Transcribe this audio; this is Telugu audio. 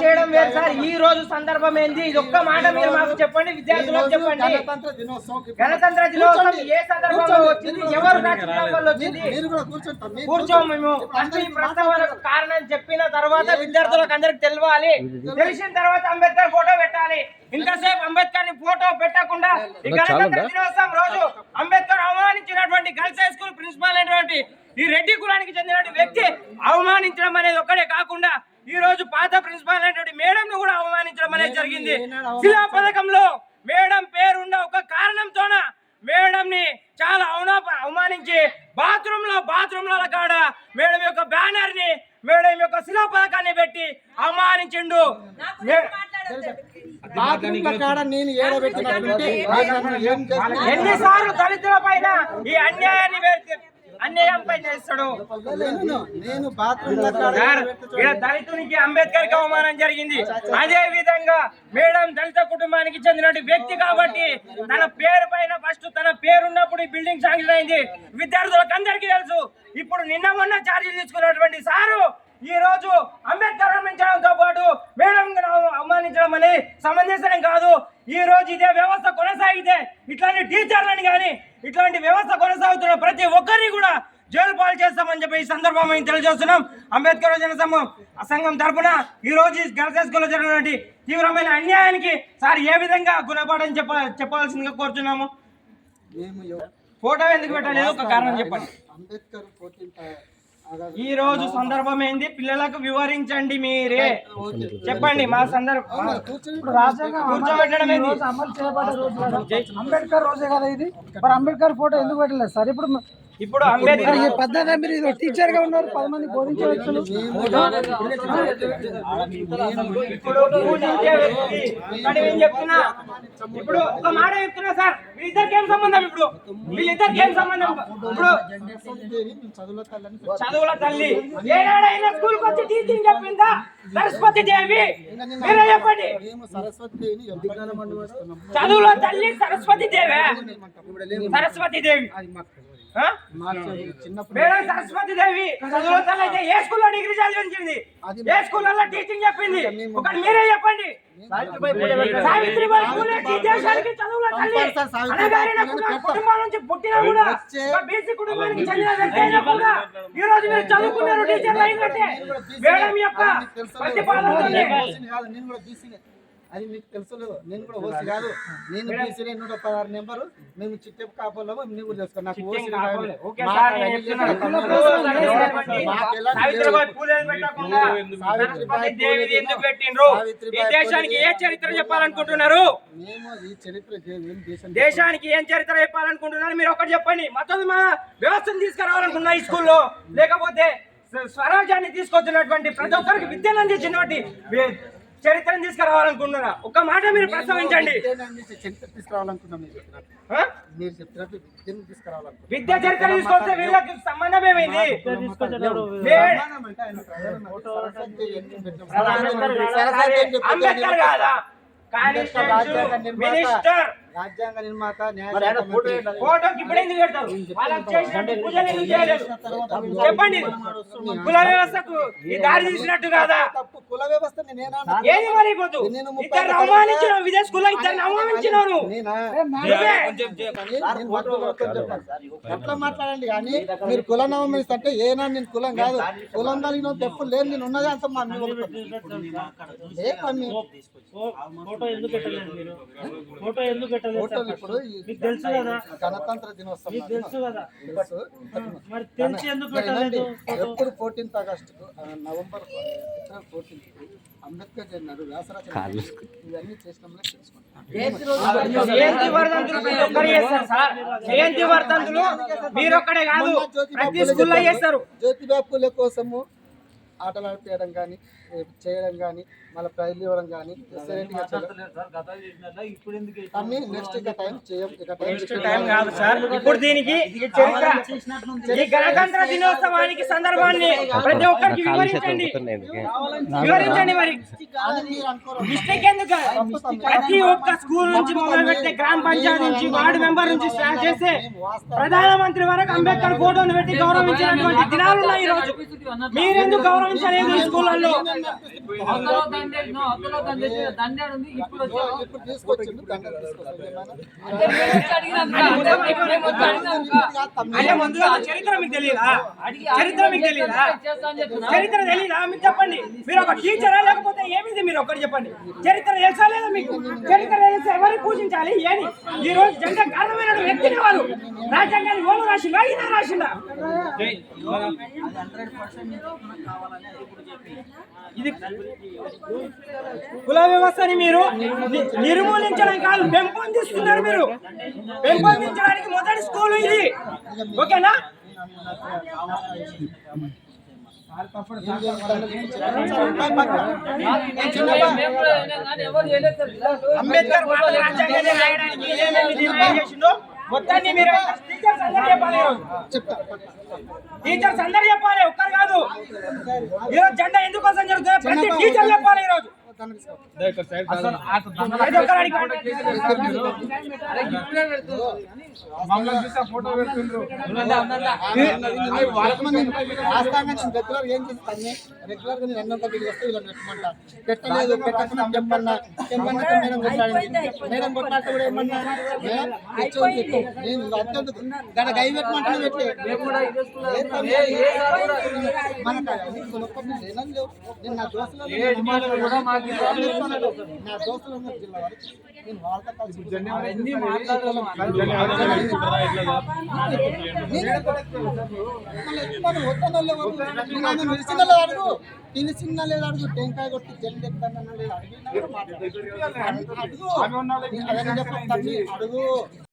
చేయడం వేరు సార్. ఈ రోజు సందర్భం ఏంది? ఇది ఒక్క మాట మీరు మాకు చెప్పండి విద్యార్థులకు చెప్పండి. గణతంత్ర దినోత్సవం గణతంత్ర దినోత్సవం ఏ సందర్భంలో వచ్చింది? ఎవరు వల్ల వచ్చింది? కూర్చోము మేము. ఫస్ట్ ఈ ప్రస్తావనకు కారణం చెప్పిన తర్వాత విద్యార్థులకు అందరికి తెలవాలి తెలిసిన తర్వాత అంబేద్కర్ ఫోటో పెట్టాలి. ఇంతసేపు అంబేద్కర్ని ఫోటో పెట్టకుండా ఈ గణతంత్ర దినోత్సవం రోజు అంబేద్కర్ అవమానించినటువంటి గర్ల్స్ హై స్కూల్ ప్రిన్సిపాల్ అయినటువంటి ఈ రెడ్డి కులానికి చెందినటువంటి వ్యక్తి అవమానించడం అనేది ఒక్కడే కాకుండా ఈ రోజు పాత ప్రిన్సిపాల్ అయినటువంటి మేడం ను కూడా అవమానించడం అనేది జరిగింది. శిలా పథకంలో మేడం పేరున్న ఒక కారణంతోన మేడం ని చాలా అవునా అవమానించి బాత్రూమ్లో బాత్రూమ్లో కాడ మేడం యొక్క బ్యానర్ని మేడం యొక్క శిలా పథకాన్ని పెట్టి అవమానించిండు? ఎన్నిసార్లు దళితుల పైన ఈ అన్యాయాన్ని అన్యాయం పై చేస్తాడు. నేను దళితునికి అంబేద్కర్కి అవమానం జరిగింది. అదే విధంగా మేడం దళిత కుటుంబానికి చెందిన వ్యక్తి కాబట్టి తన పేరు పైన ఫస్ట్ తన పేరు ఉన్నప్పుడు ఈ బిల్డింగ్ శాంక్షన్ అయింది. విద్యార్థులకు అందరికీ తెలుసు. ఇప్పుడు నిన్న మొన్న ఛార్జీలు తీసుకున్నటువంటి సారు ఈ రోజు అంబేద్కర్ అవమానించడంతో పాటు మేడం ని అవమానించడం అనేది సమంజసం కాదు. ఈ రోజు ఇదే వ్యవస్థ కొనసాగితే ఇట్లాంటి టీచర్లను కానీ ఇట్లాంటి వ్యవస్థ కొనసాగుతున్న ప్రతి ఒక్కరిని కూడా జైలు పాలు చేస్తామని చెప్పి ఈ సందర్భంగా మేము తెలియజేస్తున్నాం. అంబేద్కర్ జన సంఘం సంఘం తరపున ఈ రోజు గర్ల్స్ స్కూల్లో జరిగినటువంటి తీవ్రమైన అన్యాయానికి సార్ ఏ విధంగా గుణపాఠం చెప్ప చెప్పాల్సిందిగా కోరుతున్నాము ఫోటో ఎందుకు పెట్టలేదు? ఒక కారణం చెప్పండి. అంబేద్కర్ ఈ రోజు సందర్భం ఏంది పిల్లలకు వివరించండి మీరే. చెప్పండి మా సందర్భం కూర్చొని కూర్చోబెట్టడం ఏంది అమలు చేయబడ్డ రోజు కదా. అంబేద్కర్ రోజే కదా ఇది? మరి అంబేద్కర్ ఫోటో ఎందుకు పెట్టలేదు? సార్ ఇప్పుడు ఇప్పుడు అంబేద్కర్ ఈ పద్ధతి మీరు ఇది టీచర్గా ఉన్నారు పది మంది బోధించే వ్యక్తులు. ఇప్పుడు పూజించే వ్యక్తి. ఇక్కడ ఏం చెప్తున్నా? ఇప్పుడు ఒక మాట చెప్తున్నా సార్. వీళ్ళిద్దరికి ఏం సంబంధం ఇప్పుడు? వీళ్ళిద్దరికి ఏం సంబంధం? ఇప్పుడు చదువుల తల్లి. ఏనాడైనా స్కూల్ వచ్చి టీచింగ్ చెప్పిందా? సరస్వతి దేవి. మీరే చెప్పండి. చదువుల తల్లి సరస్వతి దేవే. సరస్వతి దేవి. మేడం సరస్వతి దేవి అయితే ఏ స్కూల్లో డిగ్రీ చదివించింది? ఏ స్కూల్లో టీచింగ్ చెప్పింది? ఒకటి మీరే చెప్పండి. సావిత్రిబాయి పూలే దేశానికి చదువుల తల్లి. నుంచి పుట్టినా కూడా బీసీ కుటుంబానికి చెందిన వ్యక్తి అయినా కూడా ఈ రోజు మీరు చదువుకున్నారు టీచర్లు మేడం యొక్క అది మీకు తెలుసలేదు. నేను కూడా ఓసీ కాదు. నేను బీసీనే నూట పదహారు నెంబరు. మేము చిట్టెపు కాపోలేము నువ్వు కూడా తెలుసుకో నాకు ఓసీ దేశానికి ఏ చరిత్ర చెప్పాలనుకుంటున్నారు? మేము ఈ చరిత్ర దేశానికి ఏం చరిత్ర చెప్పాలనుకుంటున్నారు? మీరు ఒకటి చెప్పండి. మొత్తం మా వ్యవస్థను తీసుకురావాలనుకున్నా ఈ స్కూల్లో లేకపోతే స్వ- స్వరాజ్యాన్ని తీసుకొచ్చినటువంటి ప్రతి ఒక్కరికి విద్యను అందించినటువంటి చరిత్రను తీసుకురావాలనుకుంటున్నారా? ఒక మాట మీరు ప్రస్తావించండి. విద్యను చరిత్ర తీసుకురావాలనుకున్నాం మీరు చెప్పినట్టు. ఆ? మీరు చెప్పినట్టు విద్యను తీసుకురావాలనుకున్నాం విద్య చరిత్ర తీసుకొస్తే వీళ్ళకి సంబంధం ఏమైంది అంబేద్కర్ కాదా? నిర్మాత, మినిస్టర్ రాజ్యాంగ నిర్మాత న్యాయశాఖ మంత్రి. ఫోటోకి ఇప్పుడు ఎందుకు పెడతారు? వాళ్ళకి చేసినట్టు పూజలు ఎందుకు చేయలేదు? చెప్పండి. కుల వ్యవస్థకు ఈ దారి తీసినట్టు కాదా? తప్పు కుల వ్యవస్థ ఏది ఇద్దరు అవమానించిన విదేశ్ కుల ఇద్దరు. అట్లా మాట్లాడండి? కానీ మీరు కుల అంటే ఏనా నేను కులం కాదు. కులం కలిగిన తప్పు లేదు. నేను ఉన్నదే అంత మా ఫోటో ఎందుకు పెట్టలేదు మీరు? ఫోటో ఎందుకు ఫోటోలు ఇప్పుడు మీకు తెలుసు కదా? గణతంత్ర దినోత్సవం మీకు తెలుసు కదా? తెలుసు. మరి తెలిసి ఎందుకు వినండి, పెట్టలేదు ఎప్పుడు fourteenth August November fourteenth Ambedkar వ్యాసరచన ఇవన్నీ చేసినామని జయంతి వర్ధంతులు చేస్తారు మీరొక్కడే కాదు. ప్రతి స్కూల్లో కోసము ఆటలు ఆడిపించడం కానీ చేయడం కానీ మళ్ళీ ప్రైజ్లు ఇవ్వడం కానీ కానీ నెక్స్ట్ ఇక టైం చేయం ఇక టైం టైం కాదు సార్ ఇప్పుడు దీనికి ఈ చరిత్ర ఈ గణతంత్ర దినోత్సవానికి సందర్భాన్ని ప్రతి ఒక్కరికి వివరించండి. వివరించండి మరి. మిస్టేక్ ఎందుకు? ప్రతి ఒక్క స్కూల్ నుంచి మొదలు పెడితే గ్రామ పంచాయతీ నుంచి వార్డు మెంబర్ నుంచి స్టార్ట్ చేస్తే ప్రధానమంత్రి వరకు అంబేద్కర్ ఫోటోను పెట్టి గౌరవించినటువంటి దినాలు ఉన్నాయి ఈ రోజు. మీరెందుకు గౌరవించలేదు ఈ స్కూళ్ళల్లో? చరిత్ర మీకు తెలియదా? అడిగి చరిత్ర మీకు తెలియదా? చరిత్ర తెలీదా మీకు చెప్పండి. మీరు ఒక టీచరా లేకపోతే ఏమిది మీరు ఒకటి చెప్పండి. చరిత్ర తెలుసా లేదా మీకు? చరిత్ర తెలిస్తే ఎవరిని పూజించాలి? ఏని ఈ రోజు జెండా కారణమైన వ్యక్తిని వారు రాజ్యాంగాన్ని ఓను రాసిందా ఈయన రాసిందా ఇది కుల వ్యవస్థని మీరు నిర్మూలించడం కాదు పెంపొందిస్తున్నారు మీరు. పెంపొందించడానికి మొదటి స్కూల్ ఇది. ఓకేనా? అంబేద్కర్ భారత రాజ్యాంగాన్ని రాయడానికి ఏమేమి నిర్ణయం మొత్తాన్ని మీరు టీచర్స్ అందరూ చెప్పాలి. టీచర్స్ అందరూ చెప్పాలి ఒక్కరు కాదు ఈరోజు జెండా ఎందుకోసం జరుగుతుంది ప్రతి టీచర్ చెప్పాలి రెగ్యులర్ ఏం చేస్తాను రెగ్యులర్గా నేను అన్నం వస్తే వీళ్ళని పెట్టమంటా పెట్టలేదు పెట్టకుండా చెప్పన్నా చెప్పన్నాక మేడం కొట్లాడింది మేడం కొట్లాడితే కూడా ఏమన్నా నేను అత్యంత గడ గై పెట్టమంటే పెట్టలే ఏ నేను నా దోస్తులు కూడా మాకు నా దోస్తులు లేదు అడుగు టెంకాయ కొట్టి జెండా ఎత్తానన్న లేదు అడుగు అడుగు